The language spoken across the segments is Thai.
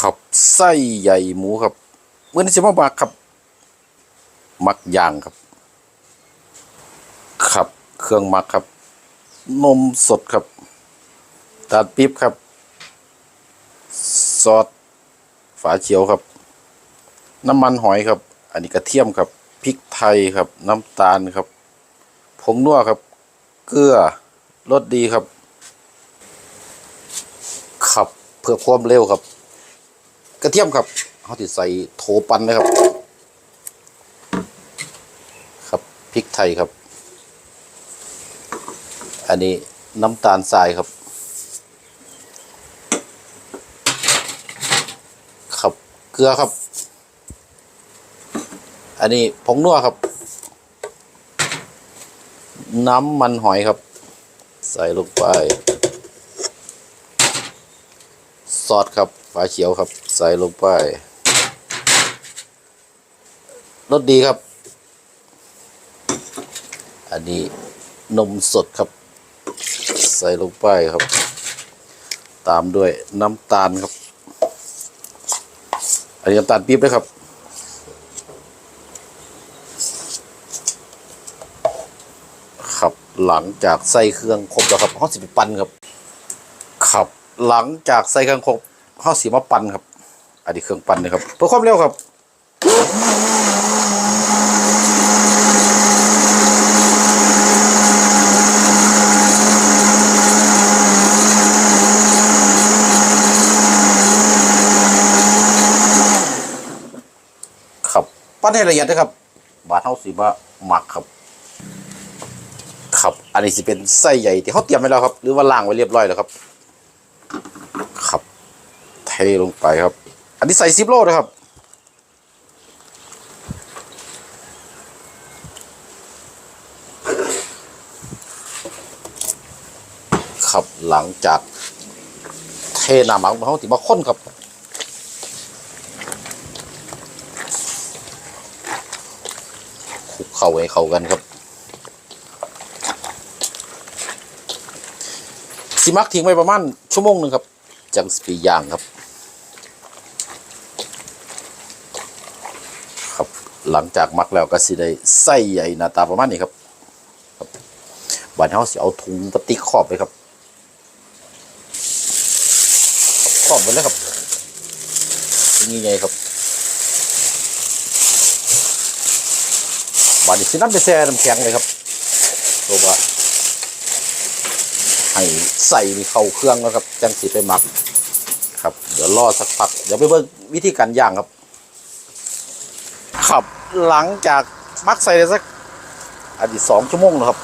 ขับไส้ใหญ่หมูครับเมื่อนี้จะมาบักครับ มักยางครับขับ เครื่องมักครับ นมสดครับตาลปี๊บครับ ซอสฝาเขียวครับ น้ำมันหอยครับ อันนี้กระเทียมครับพริกไทยครับ น้ำตาลครับผงนัวครับ เกลือรสดีครับ ขับเพื่อความเร็วครับ กระเทียมครับเขาติดใส่โถปันเลยครับ ครับพริกไทยครับ อันนี้น้ำตาลทรายครับ ครับเกลือครับ อันนี้ผงนัวครับ น้ำมันหอยครับ ใส่ลงไป ซอสครับฝาเขียวครับ ใส่ลงไปรสดีครับ อันนี้นมสดครับ ใส่ลงไปครับ ตามด้วยน้ำตาลครับ อันนี้น้ำตาลปี๊บด้ครับ ครับหลังจากใส่เครื่องครบแล้วครับห้องสิบปันครับ ครับหลังจากใส่เครื่องครบห้องสีมาปันครับ อันนี้เครื่องปั่นนะครับเพื่อความเร็วครับครับปั้นให้ละเอียดนะครับ บาทเท่าสีมาหมักครับ ครับ อันนี้สิเป็นไส้ใหญ่ที่เขาเตรียมไว้แล้วครับ หรือว่าล้างไว้เรียบร้อยแล้วครับ ครับเทลงไปครับ อันนี้ใส่ซิปโลนะครับ ครับหลังจากเทน้ำหมักเขาติมาข้นครับคลุกเข้าให้เข้ากันครับสิมักทิ้งไว้ประมาณชั่วโมงหนึ่งครับ จังสปีย่างครับ ครับ หลังจากมักแล้วก็สิได้ไส้ใหญ่หน้าตาประมาณนี้ครับบบัดเฮาสิเอาถุงพลาสติกครอบไปครับครอบไปเลยครับเป็นยังไงครับบัดนี้สิน้ำไปแช่น้ำแข็งเลยครับตัวว่าให้ใส่เข้าเครื่องแล้วครับจังสีไปหมักครับ เดี๋ยวรอสักพัก เดี๋ยวไปเบิ่งวิธีการย่างครับ ครับ หลังจากมักใส่ได้สักอาทิตย์สองชั่วโมงแล้วครับ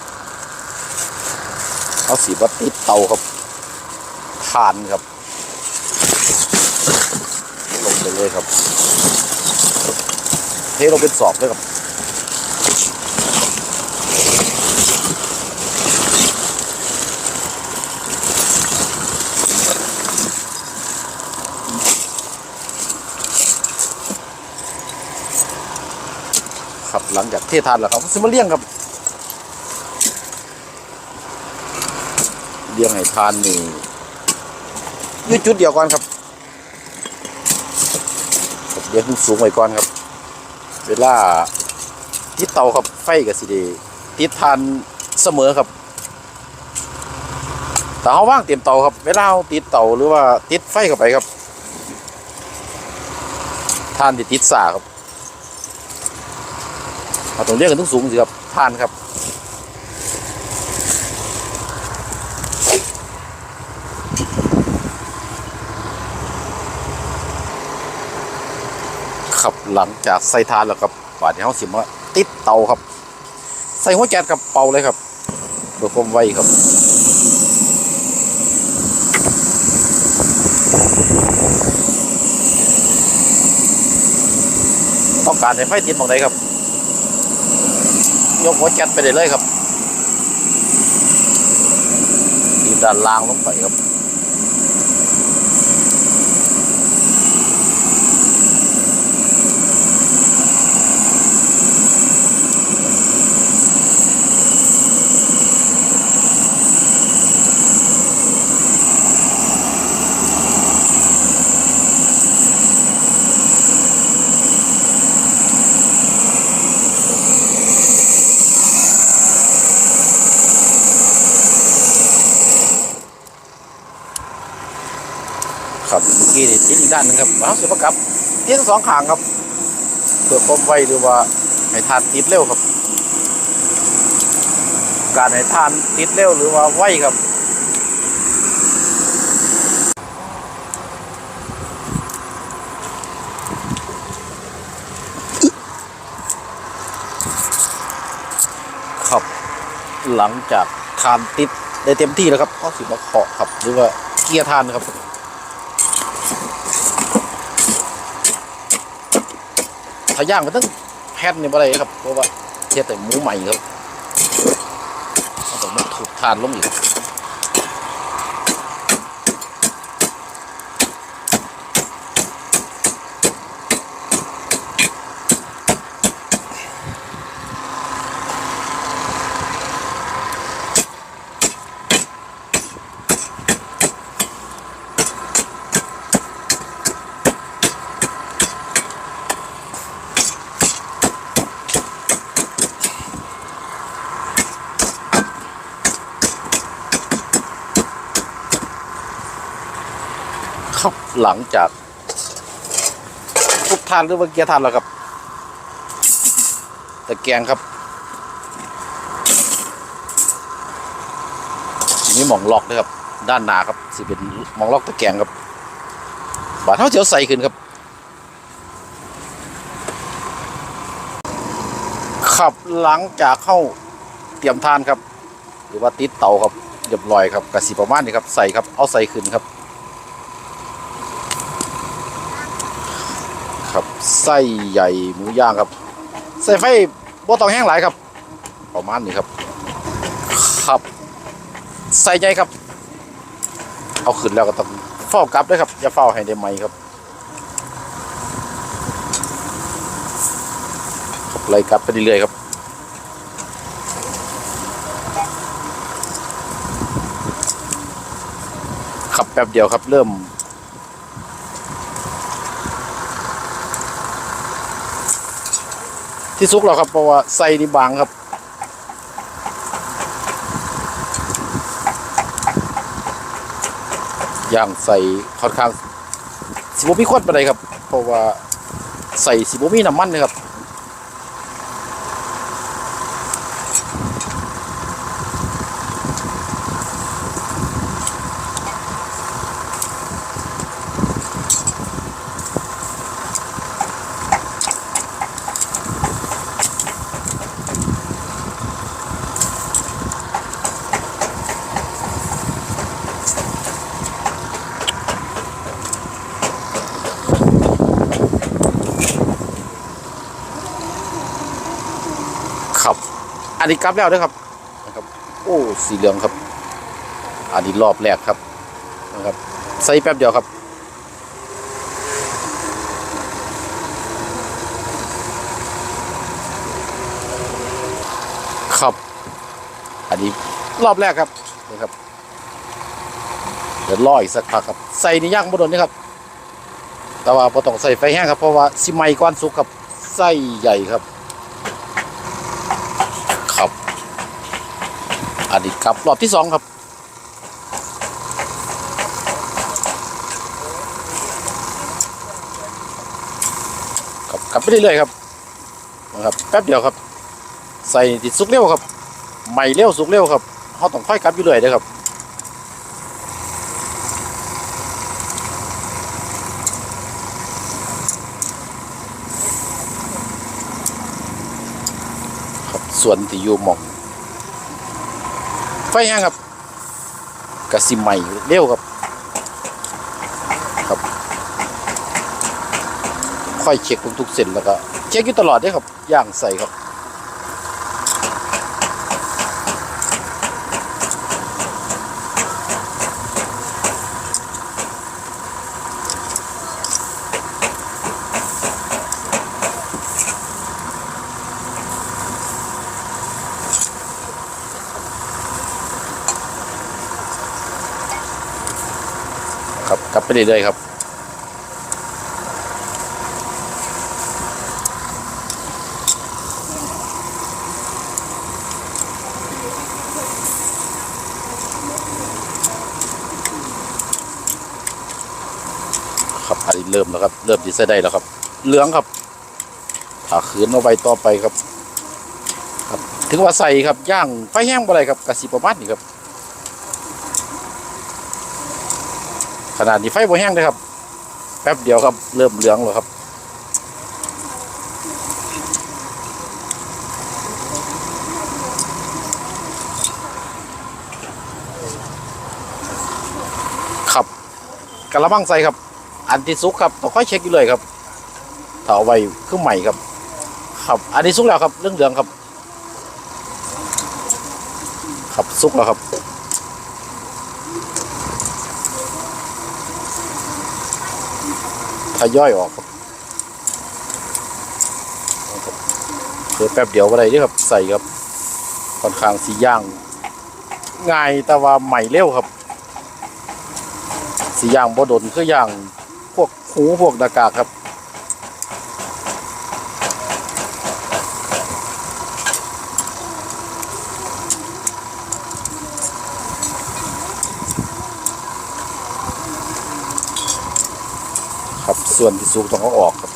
เอาสีบัติดเตาครับทานครับ ลงไปเลยครับ เทลงเป็นสอบเลยครับ ครับ หลังจากเททานแล้วครับซิมาเลี้ยงครับเลี้ยงให้ทานนี่ยืดจุดเดียวก่อนครับเลี้ยงสูงไว้ก่อนครับ เวลาติดเตาครับไฟกับสิเดติดทานเสมอครับแต่เขาว่างเตรียมเตาครับเวลาเราติดเตาหรือว่าติดไฟเข้าไปครับทานที่ติดสาครับ เราต้องเรียกกันทุกสูงสิครับทานครับครับหลังจากใส่ทานแล้วครับบาดนี้เขาสิมาติดเตาครับ ใส่หัวแก๊สกับเป่าเลยครับเพื่อความไวครับต้องการให้ไฟติดหมองใดครับ ยกหัวจัดไปได้เลยครับทีด้านล่างลงไปครับ กี้นี่ติดอีกด้านหนึงครับเอาเสียบกับติดทั้งสองขางครับเพื่อความไวหรือว่าให้ทานติดเร็วครับ การให้ทานติดเร็วหรือว่าไวครับครับหลังจากทานติดได้เต็มที่แล้วครับก็สิมาเคาะครับ หรือว่าเกียร์ทานครับ ถ้าย่างมันต้องแพทนี่อะไรครับเพราะว่าเทียแต่หมูใหม่ครับต้องมาถูกทานลงอีก หลังจากทุกทานหรือว่าเกียร์ทานแล้วครับตะแกรงครับทีนี้มองล็อกด้วยครับ ด้านหนาครับสิเป็นมองล็อกตะแกรงครับ บาดเท้าเจียวใส่ขึ้นครับขับหลังจากเข้าเตรียมทานครับ หรือว่าติดเตาครับเรียบร้อยครับกระสีประมาณนี้ครับใส่ครับเอาใส่ขึ้นครับ ครับไส้ใหญ่หมูย่างครับใส่ไฟบ่ต้องแห้งหลายครับ ประมาณนี้ครับครับ ใส่ใหญ่ครับ เอาขึ้นแล้วก็ต้องเฝ้ากลับด้วยครับอย่าเฝ้าให้ได้ไหมครับครับไล่กลับไปเรื่อยๆครับขับแป๊บเดียวครับเริ่ม ที่ซุกเราครับเพราะว่าใส่ดีบางครับย่างใส่ค่อนข้างสิบมีควันไปเลยครับ เพราะว่าใส่สิบมีน้ำมันนะครับ อั นนี้กลับแล้วด้วยครับนะครับ โอ้สีเหลืองครับ อันนี้รอบแรกครับนะครับใส่แป๊บเดียวครับครับ อันนี้รอบแรกครับนะครับเดี๋ยวรออีกสักพักครับใส่ในย่างบดนนี่ครับ แต่ว่าพอต้องใส่ไฟแห้งครับเพราะว่าสิไหมก้อนสุกครับไส้ใหญ่ครับันนี้ครับ รอบที่สองครับ ครับกลับไปเรื่อยๆครับนะครับแป๊บเดียวครับ ใส่ติดสุกเร็วครับใหม่เร็วสุกเร็วครับเขาต้องค่อยกลับอยู่เรื่อยเด้อครับครับส่วนที่อยู่หมอง ฟแห้งครับกระสิใหม่เร็วครับครับ ค่อยเช็คทุกๆเส้นแล้วก็เช็คอยู่ตลอดด้วยครับย่างใส่ครับ ไปเรื่อยๆครับครับอันนี้เริ่มแล้วครับ เริ่มที่ใส่ได้แล้วครับ เหลืองครับถ้าขืนเอาไว้ต่อไปครับ ครับ ถึงว่าใส่ครับย่างไฟแห้งบ่ไรครับกระสีประมาณนี้ครับ ขนาดนี้ไฟบ่แห้งเลยครับ แป๊บเดียวครับ เริ่มเหลืองแล้วครับครับกระมังใส่ครับ อันที่สุกครับต้องค่อยเช็คอยู่เลยครับถ้าเอาไว้คือใหม่ครับ ครับ อันนี้สุกแล้วครับเรื่องเหลืองครับ ครับสุกแล้วครับ ทยอยออกครับเดี๋ยวแป๊บเดียวก็ได้เด้อครับใส่ครับค่อนข้างสีย่างง่ายแต่ว่าใหม่เร็วครับสีย่างบ่ดนคือย่างพวกหูพวกดากาครับ ส่วนที่สุกต้องเอาออกครับ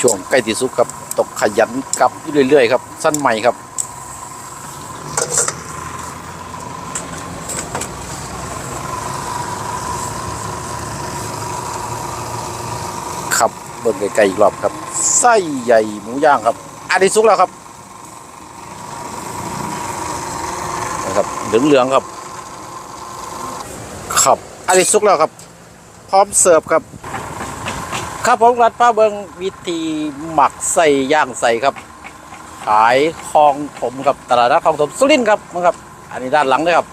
ช่วงใกล้ที่สุกครับตกขยันกลับเรื่อยๆครับ สั้นใหม่ครับ ครับ เบิ่งไกลๆอีกรอบครับไส้ใหญ่หมูย่างครับ อันนี้สุกแล้วครับนะครับเหลืองๆครับครับอันนี้สุกแล้วครับ พร้อมเสิร์ฟครับครับผมรัดป้าเบิงวิธีหมักใส่ย่างใส่ครับ ขายคลองผมกับตลาดนัดคลองถมสุรินทร์ครับมั้งครับ อันนี้ด้านหลังเลยครับ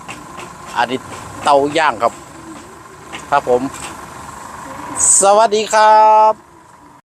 อันนี้เตาย่างครับ ครับผม สวัสดีครับ